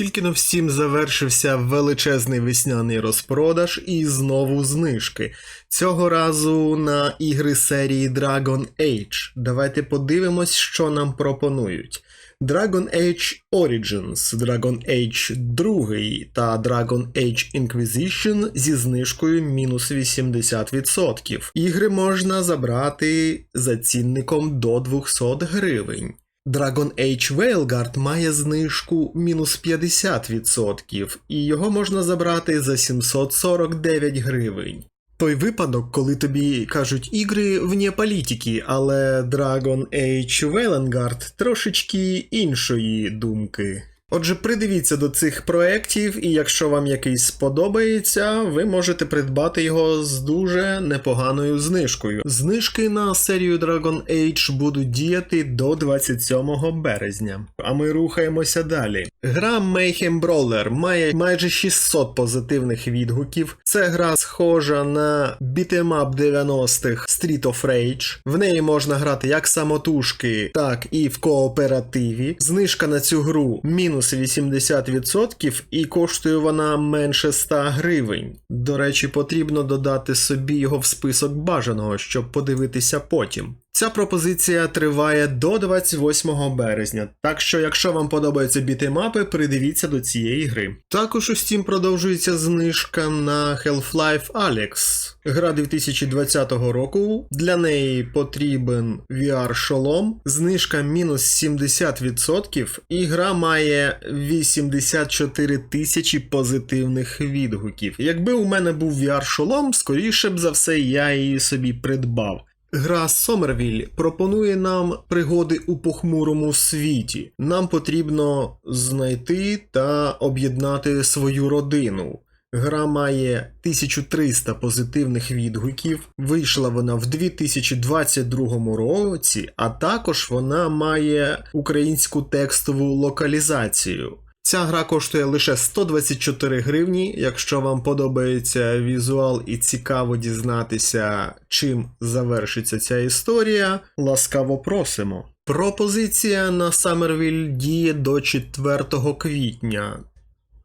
Тільки на всім завершився величезний весняний розпродаж і знову знижки. Цього разу на ігри серії Dragon Age. Давайте подивимось, що нам пропонують. Dragon Age Origins, Dragon Age 2 та Dragon Age Inquisition зі знижкою мінус 80%. Ігри можна забрати за цінником до 200 гривень. Dragon Age Veilguard має знижку мінус 50%, і його можна забрати за 749 гривень. Той випадок, коли тобі кажуть ігри вне політики, але Dragon Age Veilguard трошечки іншої думки. Отже, придивіться до цих проєктів, і якщо вам якийсь сподобається, ви можете придбати його з дуже непоганою знижкою. Знижки на серію Dragon Age будуть діяти до 27 березня. А ми рухаємося далі. Гра Mayhem Brawler має майже 600 позитивних відгуків. Це гра схожа на бітемап 90-х Street of Rage. В неї можна грати як самотужки, так і в кооперативі. Знижка на цю гру мінус 80% і коштує вона менше 100 гривень. До речі, потрібно додати собі його в список бажаного, щоб подивитися потім. Ця пропозиція триває до 28 березня, так що, якщо вам подобаються бітемапи, придивіться до цієї гри. Також у Steam продовжується знижка на Half-Life Alyx. Гра 2020 року. Для неї потрібен VR-шолом, знижка мінус 70%, і гра має 84 тисячі позитивних відгуків. Якби у мене був VR-шолом, скоріше б за все я її собі придбав. Гра Сомервіль пропонує нам пригоди у похмурому світі. Нам потрібно знайти та об'єднати свою родину. Гра має 1300 позитивних відгуків. Вийшла вона в 2022 році, а також вона має українську текстову локалізацію. Ця гра коштує лише 124 гривні. Якщо вам подобається візуал і цікаво дізнатися, чим завершиться ця історія, ласкаво просимо. Пропозиція на Саммервіль діє до 4 квітня.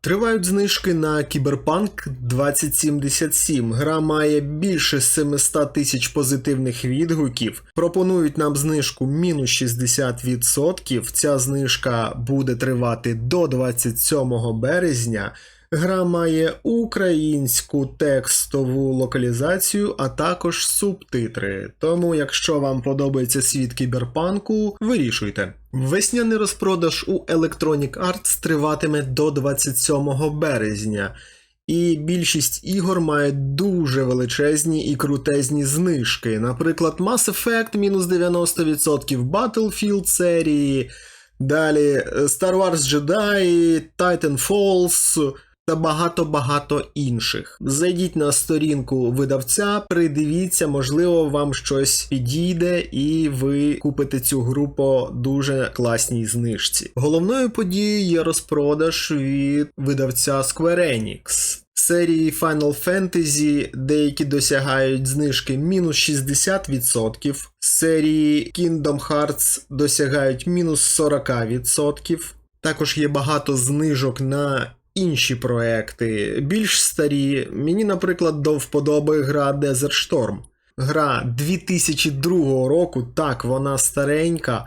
Тривають знижки на Кіберпанк 2077. Гра має більше 700 тисяч позитивних відгуків. Пропонують нам знижку мінус 60%. Ця знижка буде тривати до 27 березня. Гра має українську текстову локалізацію, а також субтитри. Тому, якщо вам подобається світ кіберпанку, вирішуйте. Весняний розпродаж у Electronic Arts триватиме до 27 березня. І більшість ігор мають дуже величезні і крутезні знижки. Наприклад, Mass Effect мінус 90%, Battlefield серії, далі Star Wars Jedi, Titanfalls та багато-багато інших. Зайдіть на сторінку видавця, придивіться, можливо, вам щось підійде, і ви купите цю гру по дуже класній знижці. Головною подією є розпродаж від видавця Square Enix. Серії Final Fantasy деякі досягають знижки мінус 60%, серії Kingdom Hearts досягають мінус 40%. Також є багато знижок на інші проекти, більш старі. Мені, наприклад, до вподоби гра Desert Storm. Гра 2002 року, так, вона старенька.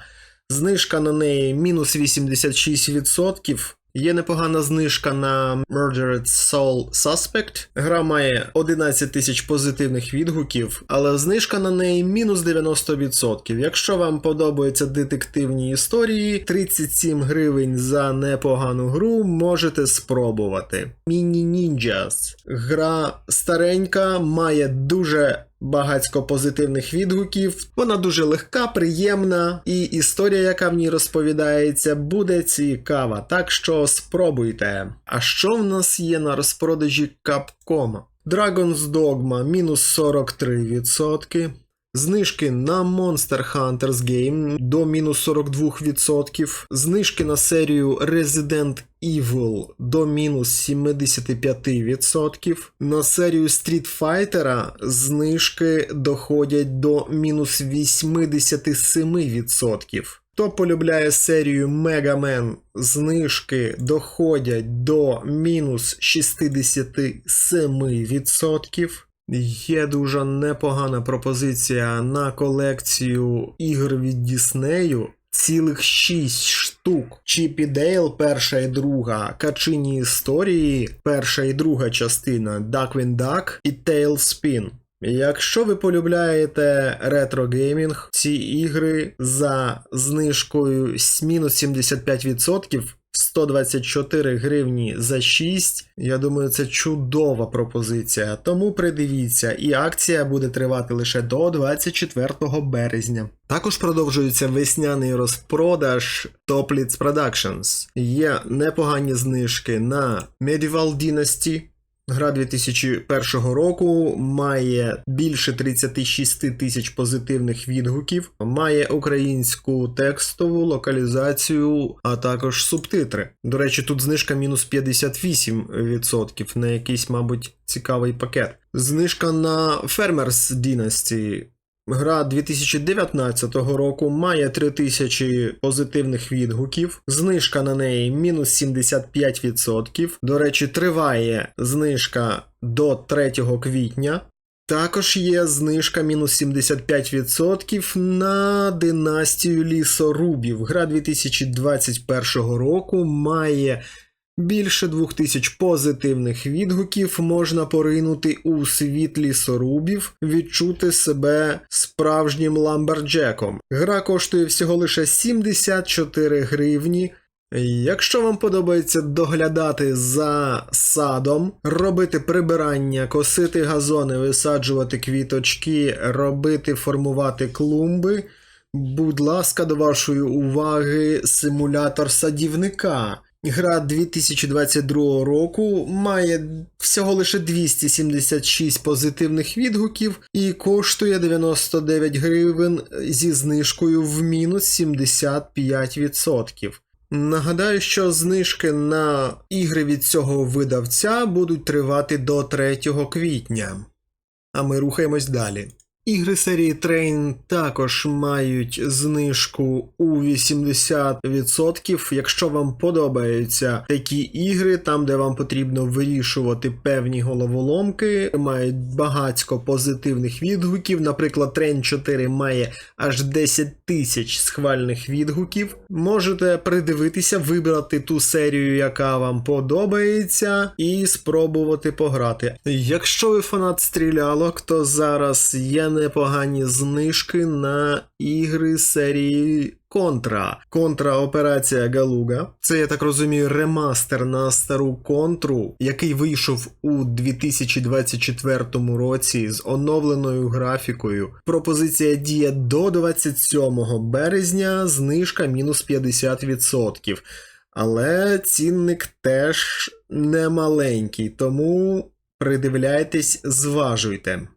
Знижка на неї мінус 86%. Є непогана знижка на Murdered Soul Suspect. Гра має 11 тисяч позитивних відгуків, але знижка на неї мінус 90%. Якщо вам подобаються детективні історії, 37 гривень за непогану гру можете спробувати. Mini Ninjas. Гра старенька, має дуже багатько позитивних відгуків. Вона дуже легка, приємна, і історія, яка в ній розповідається, буде цікава. Так що спробуйте. А що в нас є на розпродажі Capcom? Dragon's Dogma мінус 43%. Знижки на Monster Hunters Game до мінус 42%. Знижки на серію Resident Evil до мінус 75%. На серію Street Fighter знижки доходять до мінус 87%. Хто полюбляє серію Мегамен, знижки доходять до мінус 67%. Є дуже непогана пропозиція на колекцію ігор від Діснею. Цілих 6 штук. Чіпі Дейл, перша і друга, Качині історії, перша і друга частина, Darkwing Duck і Tailspin. Якщо ви полюбляєте ретро-геймінг, ці ігри за знижкою з мінус 75%, 124 гривні за 6, я думаю, це чудова пропозиція. Тому придивіться, і акція буде тривати лише до 24 березня. Також продовжується весняний розпродаж Toplitz Productions. Є непогані знижки на Medieval Dynasty, Гра 2001 року має більше 36 тисяч позитивних відгуків, має українську текстову локалізацію, а також субтитри. До речі, тут знижка мінус 58% на якийсь, мабуть, цікавий пакет. Знижка на Farmers Dynasty. Гра 2019 року має 3000 позитивних відгуків. Знижка на неї мінус 75%. До речі, триває знижка до 3 квітня. Також є знижка мінус 75% на династію лісорубів. Гра 2021 року має Більше двох тисяч позитивних відгуків можна поринути у світ лісорубів, відчути себе справжнім ламберджеком. Гра коштує всього лише 74 гривні. Якщо вам подобається доглядати за садом, робити прибирання, косити газони, висаджувати квіточки, робити формувати клумби, будь ласка, до вашої уваги симулятор садівника. Гра 2022 року має всього лише 276 позитивних відгуків і коштує 99 гривень зі знижкою в мінус 75%. Нагадаю, що знижки на ігри від цього видавця будуть тривати до 3 квітня. А ми рухаємось далі. Ігри серії Train також мають знижку у 80%. Якщо вам подобаються такі ігри, там де вам потрібно вирішувати певні головоломки, мають багатько позитивних відгуків. Наприклад, Train 4 має аж 10 тисяч схвальних відгуків. Можете придивитися, вибрати ту серію, яка вам подобається, і спробувати пограти. Якщо ви фанат стрілялок, то зараз є непогані знижки на ігри серії Контра. Контра Операція Галуга. Це, я так розумію, ремастер на стару контру, який вийшов у 2024 році з оновленою графікою. Пропозиція діє до 27 березня, знижка мінус 50%. Але цінник теж не маленький, тому придивляйтесь, зважуйте.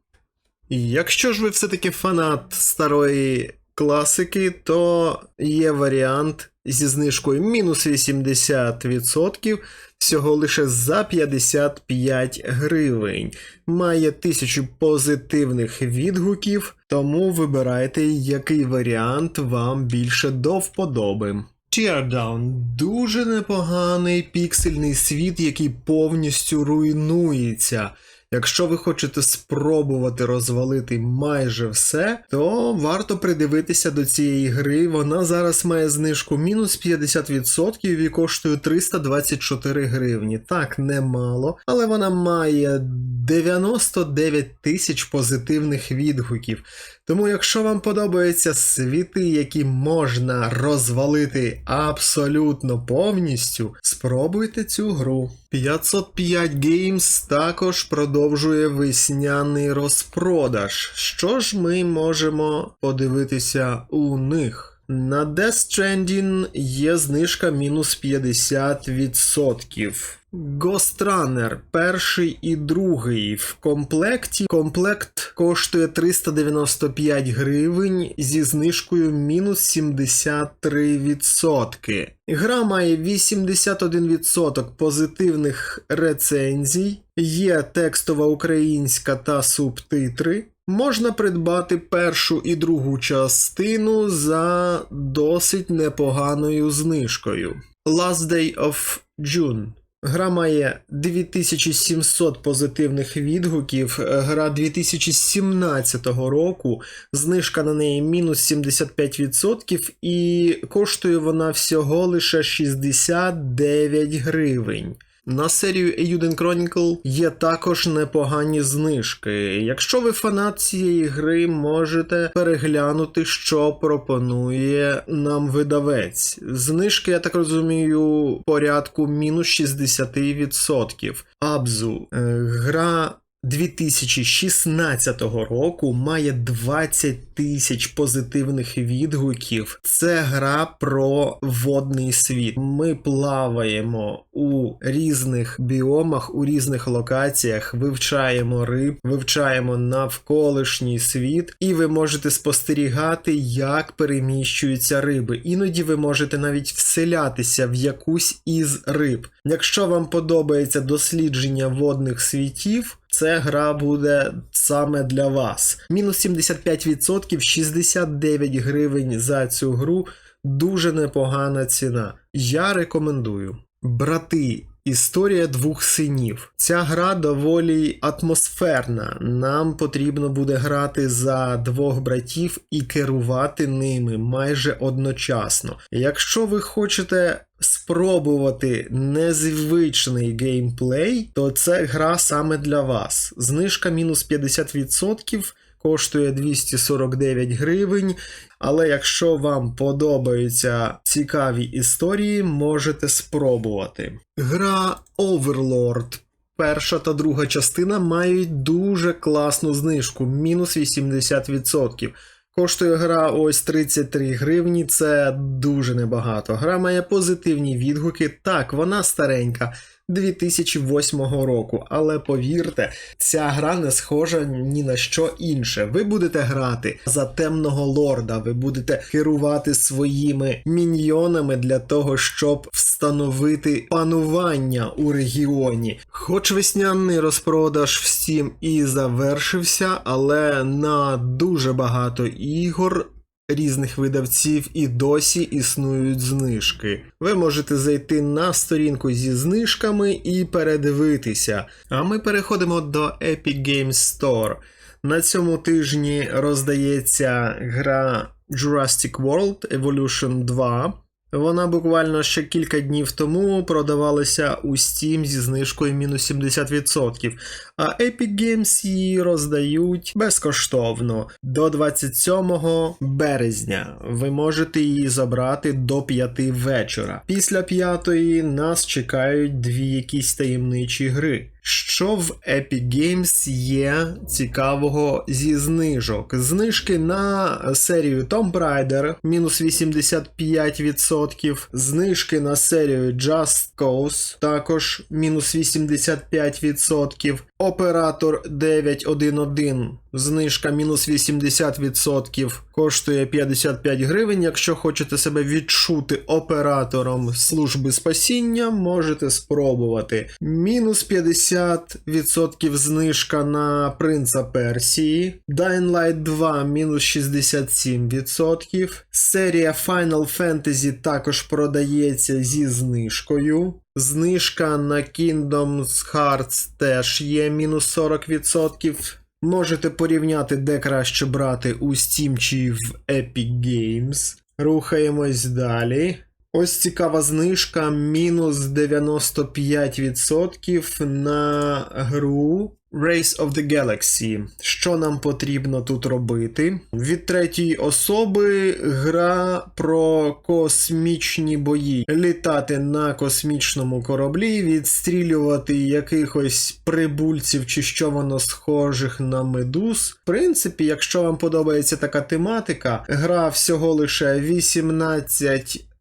Якщо ж ви все-таки фанат старої класики, то є варіант зі знижкою мінус 80%, всього лише за 55 гривень. Має тисячу позитивних відгуків, тому вибирайте, який варіант вам більше до вподоби. Teardown – дуже непоганий піксельний світ, який повністю руйнується. Якщо ви хочете спробувати розвалити майже все, то варто придивитися до цієї гри. Вона зараз має знижку мінус 50% і коштує 324 гривні. Так, немало, але вона має 99 тисяч позитивних відгуків. Тому, якщо вам подобаються світи, які можна розвалити абсолютно повністю, спробуйте цю гру. 505 Games також продовжує весняний розпродаж. Що ж ми можемо подивитися у них? На Death Stranding є знижка мінус 50%. Ghost перший і другий в комплекті. Комплект коштує 395 гривень зі знижкою мінус 73%. Гра має 81% позитивних рецензій, є текстова українська та субтитри. можна придбати першу і другу частину за досить непоганою знижкою. Last Day of June. Гра має 2700 позитивних відгуків. Гра 2017 року. Знижка на неї мінус 75%, і коштує вона всього лише 69 гривень. На серію Euden Chronicle є також непогані знижки. Якщо ви фанат цієї гри, можете переглянути, що пропонує нам видавець. Знижки, я так розумію, порядку мінус 60%. Абзу. Е, Гра 2016 року має 20 тисяч позитивних відгуків. Це гра про водний світ. Ми плаваємо у різних біомах, у різних локаціях, вивчаємо риб, вивчаємо навколишній світ, і ви можете спостерігати, як переміщуються риби. Іноді ви можете навіть вселятися в якусь із риб. Якщо вам подобається дослідження водних світів, це гра буде саме для вас. Мінус 75%, 69 гривень за цю гру. Дуже непогана ціна. Я рекомендую. Брати. Історія двох синів. Ця гра доволі атмосферна. Нам потрібно буде грати за двох братів і керувати ними майже одночасно. Якщо ви хочете спробувати незвичний геймплей, то це гра саме для вас. Знижка мінус 50%. Коштує 249 гривень, але якщо вам подобаються цікаві історії, можете спробувати. Гра Overlord. Перша та друга частина мають дуже класну знижку, мінус 80%. Коштує гра ось 33 гривні, це дуже небагато. Гра має позитивні відгуки. Так, вона старенька. 2008 року, але повірте, ця гра не схожа ні на що інше. Ви будете грати за темного лорда, ви будете керувати своїми міньйонами для того, щоб встановити панування у регіоні. Хоч весняний розпродаж в Steam і завершився, але на дуже багато ігор різних видавців і досі існують знижки. Ви можете зайти на сторінку зі знижками і передивитися. А ми переходимо до Epic Games Store. На цьому тижні роздається гра Jurassic World Evolution 2. Вона буквально ще кілька днів тому продавалася у Steam зі знижкою мінус 70%, а Epic Games її роздають безкоштовно до 27 березня. Ви можете її забрати до 5 вечора. Після 5 нас чекають дві якісь таємничі гри. Що в Epic Games є цікавого зі знижок? Знижки на серію Tomb Raider мінус 85%, знижки на серію Just Cause також мінус 85%, Оператор 911, знижка мінус 80%, коштує 55 гривень. Якщо хочете себе відчути оператором служби спасіння, можете спробувати. Мінус 50% знижка на принца Персії. Dying Light 2 мінус 67%. Серія Final Fantasy також продається зі знижкою. Знижка на Kingdoms Hearts теж є мінус 40%. Можете порівняти, де краще брати у Steam чи в Epic Games. Рухаємось далі. Ось цікава знижка, мінус 95% на гру Race of the Galaxy. Що нам потрібно тут робити? Від третьої особи гра про космічні бої. Літати на космічному кораблі, відстрілювати якихось прибульців чи що воно схожих на медуз. В принципі, якщо вам подобається така тематика, гра всього лише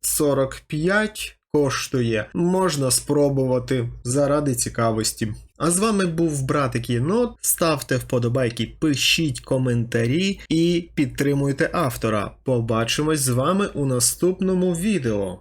18.45 коштує. Можна спробувати заради цікавості. А з вами був братик Єнот. Ставте вподобайки, пишіть коментарі і підтримуйте автора. Побачимось з вами у наступному відео.